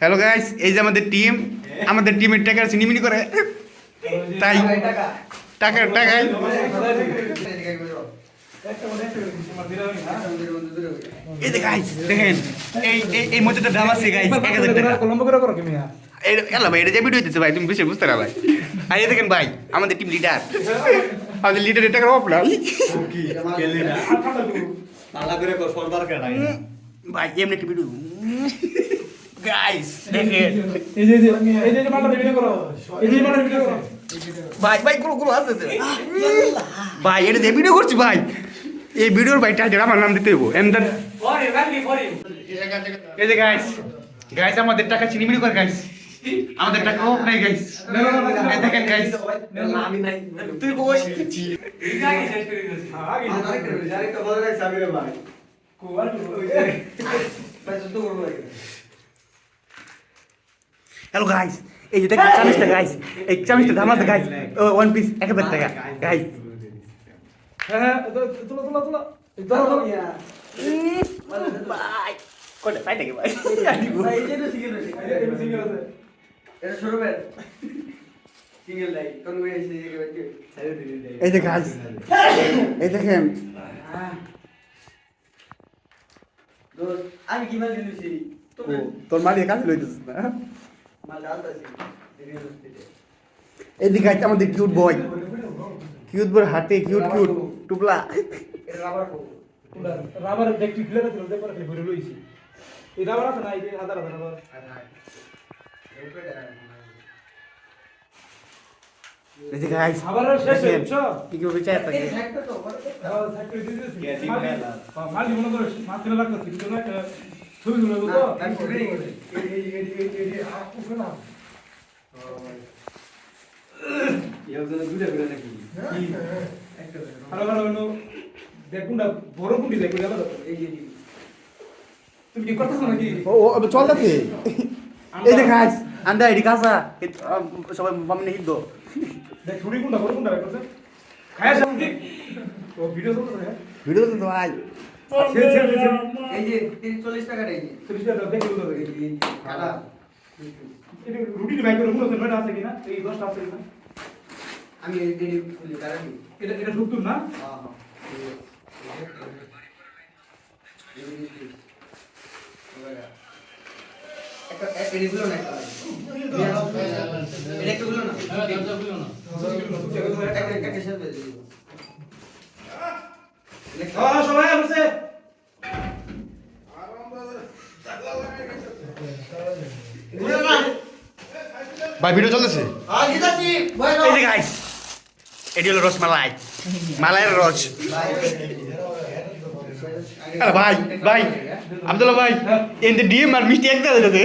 Hello guys এই যে আমাদের টিম আমাদের টিমের টাকা চিনিমিনি করে। তাই। টাকা এই গাইস দেখেন, এই এই মধ্যে দাম আছে গাইস এক হাজার টাকা। কলম্বো করে করো কি ভাই, এটা যে ভিডিও দিতেছে ভাই, তুমি বুঝতে ভাই। দেখেন ভাই, আমাদের টিম লিডার ভাই, এমনি ভিডিও গাইস দেখেন। এই যে এই যে মালটা ভিডিও করো। এই যে মালটা ভিডিও করো। ভাই ভাই গুলো গুলো আছে ভাই এটা যে ভিডিও করছি ভাই। এই ভিডিওর ভাই টাইটেল আমার নাম দিতে হইব। এন্ড এই যে গাইস গাইস আমাদের টাকা চিনিমিনি করে গাইস আমাদের টাকা নাই গাইস দেখেন গাইস আমি নাই তুই কই আগে আরেকটা বলে রাখছি আমি ভাই। কোয়ার হ্যালো গাইস এই যে দেখেন চামিচটা গাইস এই চামিচটা দাম আছে গাইস ওয়ান পিস এক হাজার টাকা গাইস হ্যাঁ হ্যাঁ তুলো তুলো তুলো এই ভাই নাকি ভাই? যে সিঙ্গেল আছে। এই যে গাইস এই দেখেন। আমি কি মাল দিলুছি তোর মালিয়ে কাজ লইতেছিস না। মাল ডালতাছি এই দিকে আছে আমাদের কিউট বয় কিউট বয় হাতে কিউট কিউট টুপলা। রাবার কো রাবার দিল দে পরে ঘুরে লইছি। এই রাবার আছে না? এই হাজার হাজার রাবার। এই গাইস আবার শেষ হয়ে কি কি বিচার থাকে হ্যাঁ থাকতে দিতেছি। মালি মনে করে মাত্র লাগতো কিন্তু না ছবি গুলো তো আমি ছবি নিয়ে গেছি। ভালো ভালো হলো দেখুন না বড় কুন্ডি দেখুন যাবে তুমি কি করতেছো নাকি ও ও চল যাচ্ছে এই গাইস আন্দা এডি কাসা সবাই মামনে হিদ্দ দেখ ছুরি কুন্ডা বড় কুন্ডা করছে খায়া সামনে ও ভিডিও চলতেছে ভিডিও তো ভাই এই যে 340 টাকা এই আমি হ্যাঁ হ্যাঁ একটা একটা এগুলো না একটা এটা একটু গুলো না একটা একটা সাথে দিয়ে দিও হ্যাঁ সবাই বসে ভাই ভিডিও চলতেছে? ভাই এই যে গাইস এডি হলো রসমালাই মালাইয়ের রস। আরে ভাই ভাই আব্দুল্লাহ ভাই এতে ডিম আর মিষ্টি একটা দিতে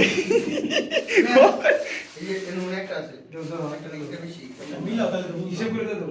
একটা আছে লাগে হিসেব করে দে তো